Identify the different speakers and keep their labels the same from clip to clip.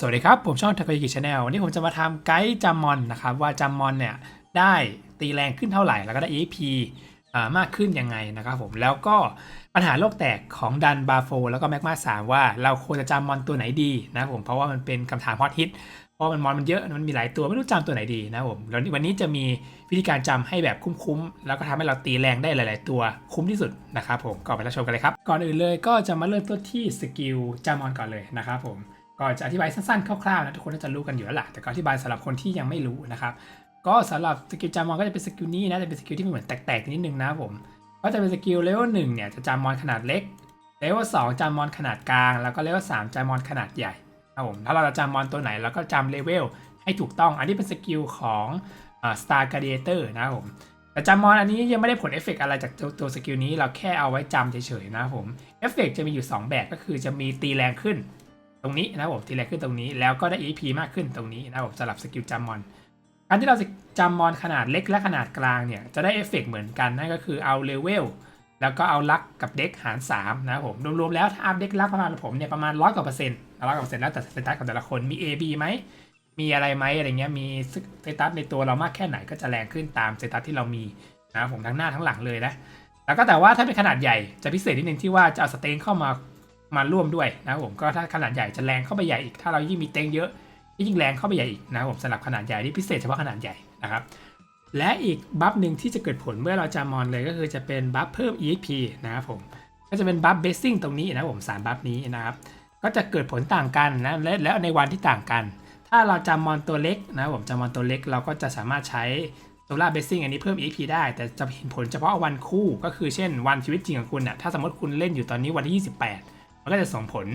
Speaker 1: สวัสดีครับ ผมช่องทากายิกิชาแนลวันนี้ผมจะมาทำไกด์จัมอนนะครับ ว่าจัมอนเนี่ยได้ตีแรงขึ้นเท่าไหร่ แล้วก็ได้ EP อ่ามากขึ้นยังไงนะครับผม แล้วก็ปัญหาโลกแตกของดันบาโฟแล้วก็แมกมาสามว่าเราควรจะจำมอนตัวไหนดีนะผม เพราะว่ามันเป็นคำถามฮอตฮิต เพราะมันมอนมันเยอะ มันมีหลายตัวไม่รู้จำตัวไหนดีนะผมแล้ววันนี้จะมีวิธีการจำให้แบบคุ้มๆ แล้วก็ทำให้เราตีแรงได้หลาย ๆ ตัวคุ้มที่สุดนะครับผมก็ไปรับชมกันเลยครับ ก่อนอื่นเลยก็จะมาเริ่มต้นที่สกิลจัมมอนก่อนเลยนะครับผม ก็จะอธิบายสั้นๆคร่าวๆนะทุกคนน่าจะรู้กันอยู่แล้วล่ะแต่ก็อธิบายสำหรับคนที่ยังไม่รู้นะครับก็สำหรับสกิลจามอนก็จะเป็นสกิลนี้นะจะเป็นสกิลที่มันเหมือนแตกๆนิดนึงนะผมก็จะเป็นสกิลเลเวลหนึ่งเนี่ยจะจามอนขนาดเล็กเลเวลสองจามอนขนาดกลางแล้วก็เลเวลสามจามอนขนาดใหญ่ครับผมถ้าเราจะจามอนตัวไหนเราก็จำเลเวลให้ถูกต้อง อันนี้เป็นสกิลของสตาร์การ์เดเตอร์นะครับผมแต่จามอนอันนี้ยังไม่ได้ผลเอฟเฟกอะไรจากตัวตวสกิลนี้เราแค่เอาไว้จำเฉยๆนะครับผมเอฟเฟกจะมีอยู่สองแบบก็คือจะมีตีแรงขึ้น รงนี้นะครับผมทีแรกขึ้นตรงนี้ แล้วก็ได้ EP มากขึ้นตรงนี้นะครับผมสำหรับสกิลจัมมอนการที่เราจะจำมอนขนาดเล็กและขนาดกลางเนี่ยจะได้เอฟเฟกเหมือนกันนั่นก็คือเอาเลเวลแล้วก็เอาลักกับเด็กหาร 3 นะครับผมรวมๆแล้วถ้าอัพเด็กลักประมาณผมเนี่ยประมาณร้อยกว่าเปอร์เซ็นต์ร้อยกว่าเปอร์เซ็นต์แล้วแต่สเตตัสของแต่ละคนมี A B ไหมมีอะไรไหมอะไรเงี้ยมีสเตตัสในตัวเรามากแค่ไหนก็จะแรงขึ้นตามสเตตัสที่เรามีนะครับผมทั้งหน้าทั้งหลังเลยนะแล้วก็แต่ว่าถ้าเป็นขนาดใหญ่จะพิเศษนิดนึงที่ว่าจะเอาสเตนเข้ามา มาร่วมด้วยนะครับผมก็ถ้าขนาดใหญ่จะแรงเข้าไปใหญ่อีก ถ้าเรายิ่งมีเต็งเยอะยิ่งแรงเข้าไปใหญ่อีกนะครับผมสำหรับขนาดใหญ่ที่พิเศษเฉพาะขนาดใหญ่นะครับและอีกบัฟหนึ่งที่จะเกิดผลเมื่อเราจามอนเลยก็คือจะเป็นบัฟเพิ่ม EXP นะครับผมก็จะเป็นบัฟเบสซิ่งตรงนี้นะผมสามบัฟนี้นะครับก็จะเกิดผลต่างกันนะและแล้วในวันที่ต่างกัน ถ้าเราจามอนตัวเล็กนะผมจามอนตัวเล็กเราก็จะสามารถใช้โซล่าเบสซิ่งอันนี้เพิ่ม EP ได้ แต่จะเห็นผลเฉพาะวันคู่ก็คือเช่นวันชีวิตจริงของคุณน่ะถ้าสมมติคุณเล่นอยู่ตอนนี้วันที่ 28 มันก็จะส่งผล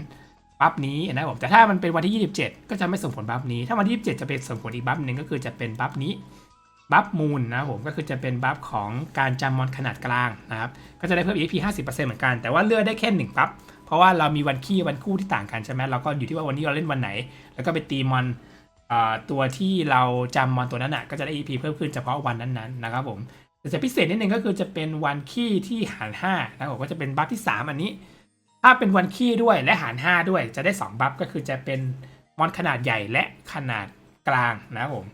Speaker 1: บัฟนี้นะครับผมแต่ถ้ามันเป็นวันที่ 27 ก็จะไม่ส่งผลบัฟนี้ ถ้าวันที่27 จะเป็นส่งผลอีกบัฟหนึ่งก็คือจะเป็นบัฟนี้บัฟมูลนะครับผมก็คือจะเป็นบัฟของการจำมอนขนาดกลางนะครับก็จะได้เพิ่ม EP 50%เหมือนกัน แต่ว่าเลือกได้แค่หนึ่งบัฟเพราะว่าเรามีวันขี้วันคู่ที่ต่างกันใช่ไหมเราก็อยู่ที่ว่าวันนี้เราเล่นวันไหน แล้วก็ไปตีมอนตัวที่เราจำมอนตัวนั้นอะก็จะได้ EP เพิ่มขึ้นเฉพาะวันนั้นๆนะครับผมแต่จะพิเศษนิดนึงก็คือจะเป็นวันขี้ที่หาร5นะครับผมก็จะเป็นบัฟที่ 3 อันนี้ ถ้าเป็นวันขี้ด้วยและหาร 5 ด้วยจะได้ 2 บัฟก็คือจะเป็นมอนขนาดใหญ่และขนาดกลางนะครับผม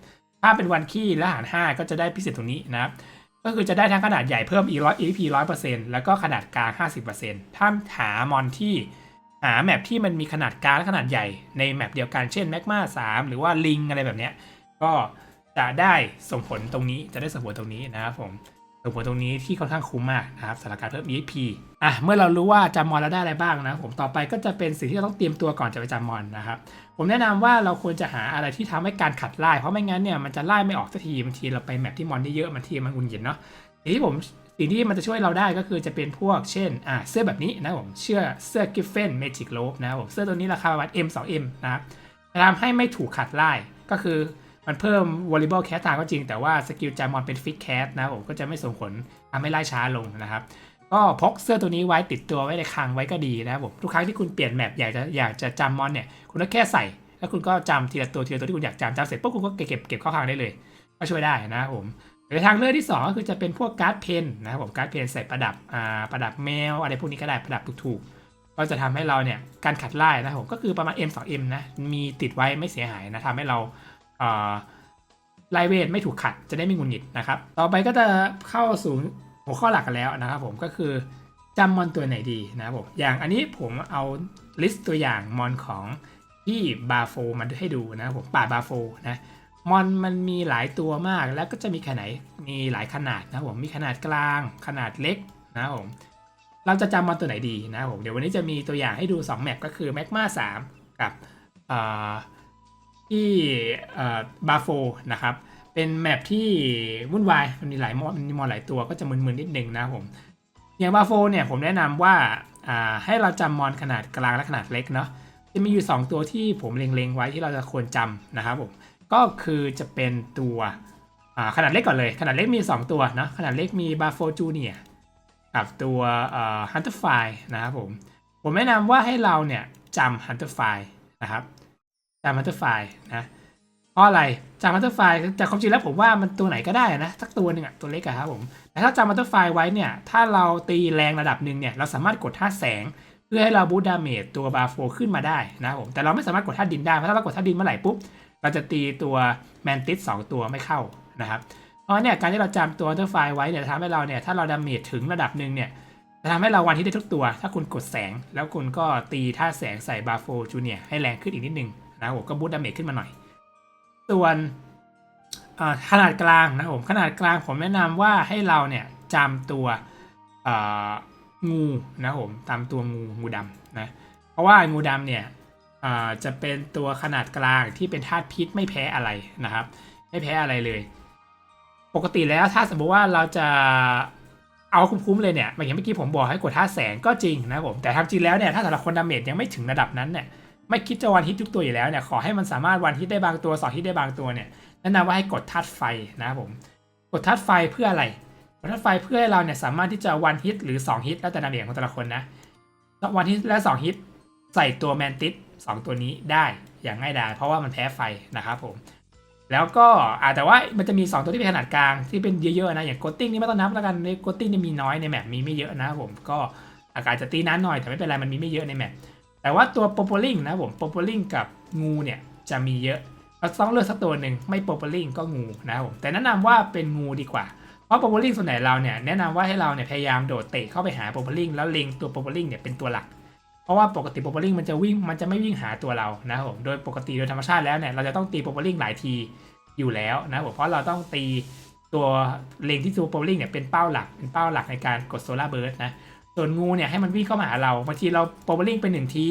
Speaker 1: ถ้าเป็นวันขี้และหาร 5 ก็จะได้พิเศษตรงนี้นะครับ ก็คือจะได้ทั้งขนาดใหญ่เพิ่มอีร้อย EP ร้อยเปอร์เซ็นต์แล้วก็ขนาดกลาง 50%ถ้าหามอนที่หาแมปที่มันมีขนาดกลางและขนาดใหญ่ในแมปเดียวกันเช่นแมกมา3หรือว่าลิงอะไรแบบเนี้ยก็จะได้ส่งผลตรงนี้จะได้ส่งผลตรงนี้นะครับผม ส่งผลตรงนี้ที่ค่อนข้างคุ้มมากนะครับสำหรับการเพิ่ม EXP อะเมื่อเรารู้ว่าจำมอนแล้วได้อะไรบ้างนะผมต่อไปก็จะเป็นสิ่งที่เราต้องเตรียมตัวก่อนจะไปจำมอนนะครับผมแนะนำว่าเราควรจะหาอะไรที่ทำให้การขัดไล่เพราะไม่งั้นเนี่ยมันจะไล่ไม่ออกสักทีบางทีเราไปแมปที่มอนได้เยอะบางทีมันหงุนหงิดเนาะสิ่งที่ผมสิ่งที่มันจะช่วยเราได้ก็คือจะเป็นพวกเช่นอะเสื้อแบบนี้นะผมเชื่อเสื้อกิฟเฟนเมจิกโลบนะผมเสื้อตัวนี้ราคาประมาณ M 2 M นะครับจะทำให้ไม่ถูกขัดไล่ก็คือ มันเพิ่ม Volleyball Cast ตามก็จริง แต่ว่าสกิลจามอนเป็นฟิกแคสนะผมก็จะไม่ส่งผลทำให้ไล่ช้าลงนะครับ ก็พกเสื้อตัวนี้ไว้ติดตัวไว้ในคลังไว้ก็ดีนะครับผมทุกครั้งที่คุณเปลี่ยนแมปอยากจะอยากจะจำมอนเนี่ยคุณก็แค่ใส่ แล้วคุณก็จำทีละตัวทีละตัวที่คุณอยากจำจำเสร็จปุ๊บคุณก็เก็บเก็บเก็บข้าคลังได้เลย ก็ช่วยได้นะครับผมหรือทางเลือกที่ 2 ก็คือจะเป็นพวกการ์ดเพนนะครับผมการ์ดเพนใส่ประดับอ่าประดับแมว อะไรพวกนี้ก็ได้ประดับถูกๆ ก็จะทำให้เราเนี่ยการขัดไล่นะครับผมก็คือประมาณ M 2 M นะมีติดไว้ไม่เสียหายนะทำให้เรา ไลเวทไม่ถูกขัดจะได้ไม่งุนหงิดนะครับ ต่อไปก็จะเข้าสู่หัวข้อหลักกันแล้วนะครับผมก็คือจำมอนตัวไหนดีนะครับผมอย่างอันนี้ผมเอาลิสต์ตัวอย่างมอนของที่บาโฟมาให้ดูนะครับผมป่าบาโฟนะมอนมันมีหลายตัวมากแล้วก็จะมีขนาดมีหลายขนาดนะครับผมมีขนาดกลางขนาดเล็กนะครับผมเราจะจำมอนตัวไหนดีนะครับผมเดี๋ยววันนี้จะมีตัวอย่างให้ดู 2 แมปก็คือแมกมา3กับอ่า ที่บาโฟนะครับ เป็นแมปที่วุ่นวาย มันมีหลายมอดมันมีมอดหลายตัวก็จะมึนๆนิดนึงนะครับผมอย่างบาโฟเนี่ยผมแนะนำว่าอ่าให้เราจำมอนขนาดกลางและขนาดเล็กเนาะจะมีอยู่ 2 ตัวที่ผมเล็งๆไว้ที่เราจะควรจำนะครับผมก็คือจะเป็นตัวขนาดเล็กก่อนเลย ขนาดเล็กมี 2 ตัวเนาะขนาดเล็กมีบาโฟจูเนียกับตัวฮันเตอร์ไฟนะครับผมผมแนะนำว่าให้เราเนี่ยจำฮันเตอร์ไฟนะครับ จามัตเตอร์ไฟนะเพราะอะไรจามัตเตอร์ไฟแต่ความจริงแล้วผมว่ามันตัวไหนก็ได้นะสักตัวหนึ่งอะตัวเล็กอะครับผมแต่ถ้าจามัตเตอร์ไฟไว้เนี่ยถ้าเราตีแรงระดับหนึ่งเนี่ยเราสามารถกดท่าแสงเพื่อให้เราบูตดาเมจตัวบาโฟขึ้นมาได้นะครับผมแต่เราไม่สามารถกดธาดินได้เพราะถ้าเรากดธาดินเมื่อไหร่ปุ๊บเราจะตีตัวแมนติสสองตัวไม่เข้านะครับเพราะเนี่ยการที่เราจำตัวอันเตอร์ไฟไว้เนี่ยทำให้เราเนี่ยถ้าเราดาเมจถึงระดับหนึ่งเนี่ยจะทำให้เราวันที่ได้ทุกตัว ถ้าคุณกดแสง แล้วคุณก็ตีท่าแสงใส่บาโฟจูเนียให้แรงขึ้นอีกนิดนึง นะครับผมก็บูตดาเมจขึ้นมาหน่อย ส่วนขนาดกลางนะครับผมขนาดกลางผมแนะนำว่าให้เราเนี่ยจำตัวงูนะครับผมตามตัวงูงูดำนะเพราะว่างูดำเนี่ยจะเป็นตัวขนาดกลางที่เป็นธาตุพิษไม่แพ้อะไรนะครับ ไม่แพ้อะไรเลย ปกติแล้วถ้าสมมติว่าเราจะเอาคุ้มๆเลยเนี่ยอย่างเมื่อกี้ผมบอกให้กดท่าแสงก็จริงนะครับผมแต่ทำจริงแล้วเนี่ยถ้าสำหรับคนดาเมจยังไม่ถึงระดับนั้นเนี่ย ไม่คิดจะวันฮิตทุกตัวอยู่แล้วเนี่ยขอให้มันสามารถวันฮิตได้บางตัวสองฮิตได้บางตัวเนี่ยแนะนำว่าให้กดธาตุไฟนะครับผมกดธาตุไฟเพื่ออะไรกดธาตุไฟเพื่อให้เราเนี่ยสามารถที่จะวันฮิตหรือ 2 ฮิตแล้วแต่ดาเมจของแต่ละคนนะวันฮิตและ 2 ฮิตใส่ตัวแมนติสสองตัวนี้ได้อย่างง่ายดายเพราะว่ามันแพ้ไฟนะครับผมแล้วก็อาแต่ว่ามันจะมี 2 ตัวที่เป็นขนาดกลางที่เป็นเยอะๆนะอย่างโกตติ้งนี่ไม่ต้องนับแล้วกันในโกตติ้งนี่มีน้อยในแมปมีไม่เยอะนะผมก็อากาศจะตีน้นหน่อยแต่ไม่เป็นไรมันมีไม่เยอะในแมป แต่ว่าตัวโปโปลิงนะผมโปโปลิงกับงูเนี่ยจะมีเยอะเราต้องเลือกสักตัวหนึ่งไม่โปโปลิงก็งูนะครับผมแต่แนะนำว่าเป็นงูดีกว่า เพราะโปโปลิงส่วนใหญ่เราเนี่ยแนะนำว่าให้เราเนี่ยพยายามโดดเตะเข้าไปหาโปโปลิงแล้วเล็งตัวโปโปลิงเนี่ยเป็นตัวหลัก เพราะว่าปกติโปโปลิงมันจะวิ่งมันจะไม่วิ่งหาตัวเรานะครับผมโดยปกติโดยธรรมชาติแล้วเนี่ยเราจะต้องตีโปโปลิงหลายทีอยู่แล้วนะครับผมเพราะเราต้องตีตัวเล็งที่ตัวโปโปลิงเนี่ยเป็นเป้าหลักเป็นเป้าหลักในการกดโซลาร์เบิร์ดนะ ส่วนงูเนี่ยให้มันวิ่งเข้ามาหาเราบางทีเราโปโปลิงไปหนึ่งที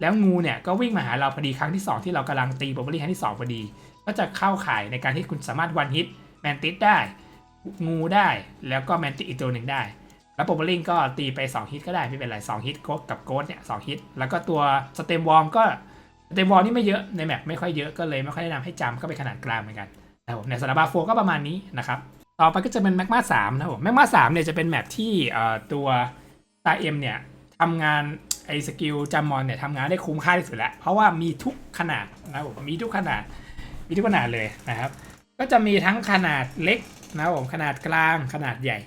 Speaker 1: แล้วงูเนี่ยก็วิ่งมาหาเราพอดีครั้งที่ 2 ที่เรากำลังตีโปรบอลี่ครั้งที่2พอดี ก็จะเข้าข่ายในการที่คุณสามารถวันฮิตแมนติสได้ งูได้แล้วก็แมนติสอีกตัวหนึ่งได้ แล้วโปรบอลิงก็ตีไป 2 ฮิตก็ได้ไม่เป็นไร2ฮิตโกกับโกดเนี่ยสฮิตแล้วก็ตัวสเต็มวอร์มก็สเต็มวอร์มนี่ไม่เยอะในแมปไม่ค่อยเยอะก็เลยไม่ค่อยแนะนำให้จำก็เป็นขนาดกลางเหมือนกันนะครับผมในสารบาโฟก็ประมาณนี้นะครับต่อไปก็จะเป็นแมกมาสามนะครับผมแมกมาสามเนี่ยจะเป็นแมปที่ตัว ตาเอ็มเนี่ยทำงานไอ้สกิลจามอนเนี่ยทำงานได้คุ้มค่าที่สุดแล้ว เพราะว่ามีทุกขนาดนะผมมีทุกขนาดมีทุกขนาดเลยนะครับ ก็จะมีทั้งขนาดเล็กนะผมขนาดกลางขนาดใหญ่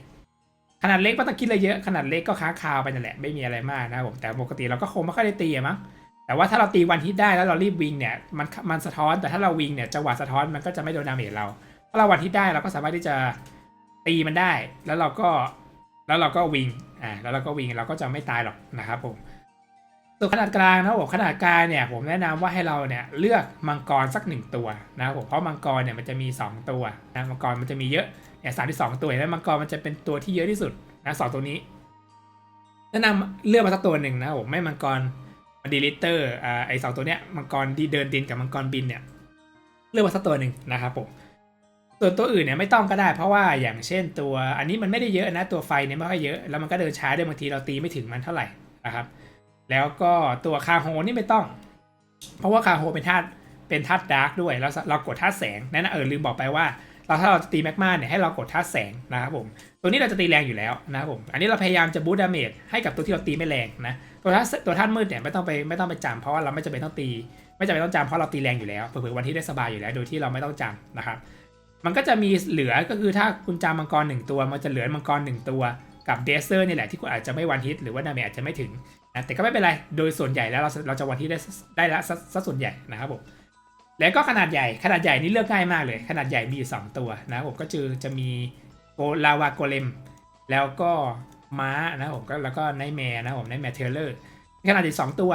Speaker 1: ขนาดเล็กไม่ต้องคิดอะไรเยอะขนาดเล็กก็ค้างคาวไปนั่นแหละไม่มีอะไรมากนะผมแต่ปกติเราก็คงไม่ค่อยได้ตีมั้งแต่ว่าถ้าเราตีวันฮิตได้แล้วเรารีบวิงเนี่ยมันมันสะท้อนแต่ถ้าเราวิงเนี่ยจังหวะสะท้อนมันก็จะไม่โดนดาเมจเราถ้าเราวันฮิตได้เราก็สามารถที่จะตีมันได้ แล้วเราก็ แล้วเราก็วิงอ่าแล้วเราก็วิงเราก็จะไม่ตายหรอกนะครับผมส่วนขนาดกลางนะผมขนาดกลางเนี่ยผมแนะนำว่าให้เราเนี่ยเลือกมังกรสักหนึ่งตัวนะครับผมเพราะมังกรเนี่ยมันจะมี 2 ตัวนะมังกรมันจะมีเยอะเนี่ยสามที่สองตัวเห็นไหมมังกรมันจะเป็นตัวที่เยอะที่สุดนะสองตัวนี้แนะนำเลือกมาสักตัวหนึ่งนะผมไม่มังกรดีลิเตอร์อ่าไอสองตัวเนี้ยมังกรดีเดินดินกับมังกรบินเนี่ยเลือกมาสักตัวหนึ่งนะครับผม ส่วตัวอื่นเนี่ยไม่ต้องก็ได้ เพราะว่าอย่างเช่นตัวอันนี้มันไม่ได้เยอะนะตัวไฟเนี่ยไม่ค่อยเยอะ แล้วมันก็เดินช้าด้วยบางทีเราตีไม่ถึงมันเท่าไหร่นะครับ แล้วก็ตัวคาโฮนี่ไม่ต้อง เพราะว่าคาโฮเป็นธาตุเป็นธาตุดาร์กด้วยแล้วเรากดธาตุแสงนั่นนะเออลืมบอกไปว่าเราถ้าเราจะตีแมกมาเนี่ยให้เรากดธาตุแสงนะครับผมตัวนี้เราจะตีแรงอยู่แล้วนะครับผมอันนี้เราพยายามจะบูตดาเมจให้กับตัวที่เราตีไม่แรงนะตัวธาตุตัวธาตุมืดเนี่ยไม่ต้องไปไม่ต้องไปจำเพราะว่าเราไม่จำเป็นต้องตี ไม่จำเป็นต้องจำเพราะเราตีแรงอยู่แล้วเผื่อวันที่ได้สบายอยู่แล้ว โดยที่เราไม่ต้องจำนะครับ มันก็จะมีเหลือก็คือถ้าคุณจำมังกรหนึ่งตัว มันจะเหลือมังกรหนึ่งตัวกับเดเซอร์นี่แหละที่คุณอาจจะไม่วันฮิตหรือว่าดาเมจอาจจะไม่ถึงนะแต่ก็ไม่เป็นไรโดยส่วนใหญ่แล้วเราเราจะวันที่ได้ได้ละซะส่วนใหญ่นะครับผมแล้วก็ขนาดใหญ่ขนาดใหญ่นี่เลือกง่ายมากเลย ขนาดใหญ่มีอยู่สองตัวนะผมก็จะจะมีโกลาวาโกเลมแล้วก็ม้านะผมก็แล้วก็ไนแมร์นะผมไนแมร์เทเลอร์ขนาดใหญ่สองตัว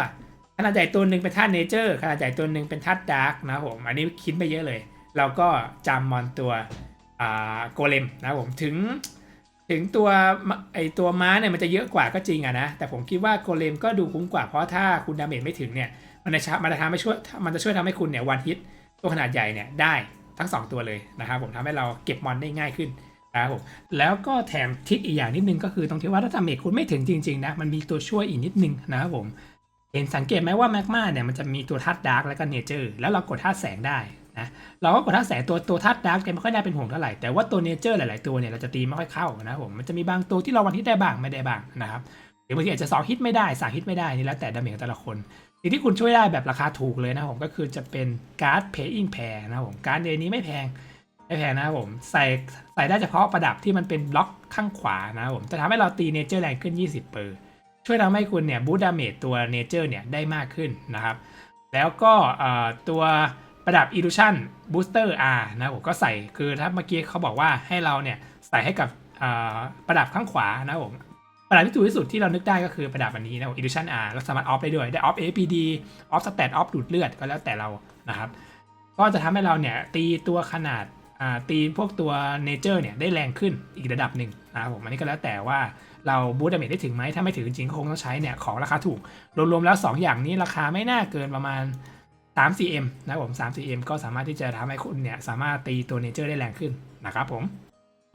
Speaker 1: ขนาดใหญ่ตัวหนึ่งเป็นธาตุเนเจอร์ขนาดใหญ่ตัวหนึ่งเป็นธาตุดาร์กนะผมอันนี้คิดไปเยอะเลย เราก็จำมอนตัวโกเลมนะผมถึงถึงตัวไอตัวม้าเนี่ยมันจะเยอะกว่าก็จริงอะนะ แต่ผมคิดว่าโกเลมก็ดูคุ้มกว่าเพราะถ้าคุณดาเมจไม่ถึงเนี่ย มันจะมันจะทำให้ช่วยมันจะช่วยทำให้คุณเนี่ยวันฮิตตัวขนาดใหญ่เนี่ยได้ทั้ง 2 ตัวเลยนะครับผมทำให้เราเก็บมอนได้ง่ายขึ้นนะครับผมแล้วก็แถมทิศอีกอย่างนิดนึงก็คือตรงที่ว่าถ้าดาเมจคุณไม่ถึงจริงๆนะมันมีตัวช่วยอีกนิดนึงนะครับผมเห็นสังเกตไหมว่าแมกมาเนี่ยมันจะมีตัวธาตุดาร์กและก็เนเจอร์แล้วเรากดธาตุแสงได้ นะเราก็กดธาตุแสงตัวตัวธาตุดาร์กไม่ค่อยได้เป็นห่วงเท่าไหร่แต่ว่าตัวเนเจอร์หลาย ๆ ตัวเนี่ยเราจะตีไม่ค่อยเข้านะผมมันจะมีบางตัวที่เราวันฮิตได้บ้างไม่ได้บ้างนะครับหรือบางทีอาจจะสองฮิตไม่ได้สามฮิตไม่ได้นี่แล้วแต่ดาเมจของแต่ละคนสิ่งที่คุณช่วยได้แบบราคาถูกเลยนะผมก็คือจะเป็นการ์ดเพย์อิงแพร์นะผมการ์ดเดนี้ไม่แพงไม่แพงนะผมใส่ใส่ได้เฉพาะประดับที่มันเป็นบล็อกข้างขวานะผมจะทำให้เราตีเนเจอร์แรงขึ้น 20เปอร์ช่วยทำให้คุณเนี่ยบูตดาเมจตัวเนเจอร์เนี่ยได้มากขึ้นนะครับแล้วก็ตัว ประดับ Illusion Booster R นะผมก็ใส่คือถ้าเมื่อกี้เขาบอกว่าให้เราเนี่ยใส่ให้กับประดับข้างขวานะผมประดับที่ถูกที่สุดที่เรานึกได้ก็คือประดับอันนี้นะผม Illusion R เราสามารถออฟได้ด้วยได้ออฟ APD ออฟสเตตออฟดูดเลือดก็แล้วแต่เรานะครับ ก็จะทำให้เราเนี่ยตีตัวขนาดตีพวกตัวเนเจอร์เนี่ยได้แรงขึ้นอีกระดับหนึ่งนะครับผมอันนี้ก็แล้วแต่ว่าเราบูตดาเมจได้ถึงไหมถ้าไม่ถึงจริงก็คงต้องใช้เนี่ยของราคาถูกรวมๆแล้ว 2 อย่างนี้ราคาไม่น่าเกินประมาณ 3 4M นะครับผม3 4M ก็สามารถที่จะทำให้คุณเนี่ยสามารถตีตัวเนเจอร์ได้แรงขึ้นนะครับผม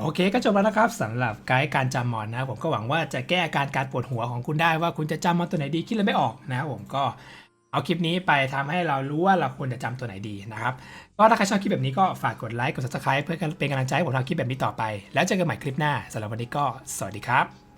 Speaker 1: โอเคก็จบแล้วนะครับสำหรับไกด์การจำมอนนะครับผมก็หวังว่าจะแก้อาการการปวดหัวของคุณได้ว่าคุณจะจำมอนตัวไหนดีคิดเลยไม่ออกนะครับผมก็เอาคลิปนี้ไปทำให้เรารู้ว่าเราควรจะจำตัวไหนดีนะครับ ก็ถ้าใครชอบคลิปแบบนี้ก็ฝากกดไลค์กด subscribe เพื่อเป็นกำลังใจให้ผมทำคลิปแบบนี้ต่อไป แล้วเจอกันใหม่คลิปหน้าสำหรับวันนี้ก็สวัสดีครับ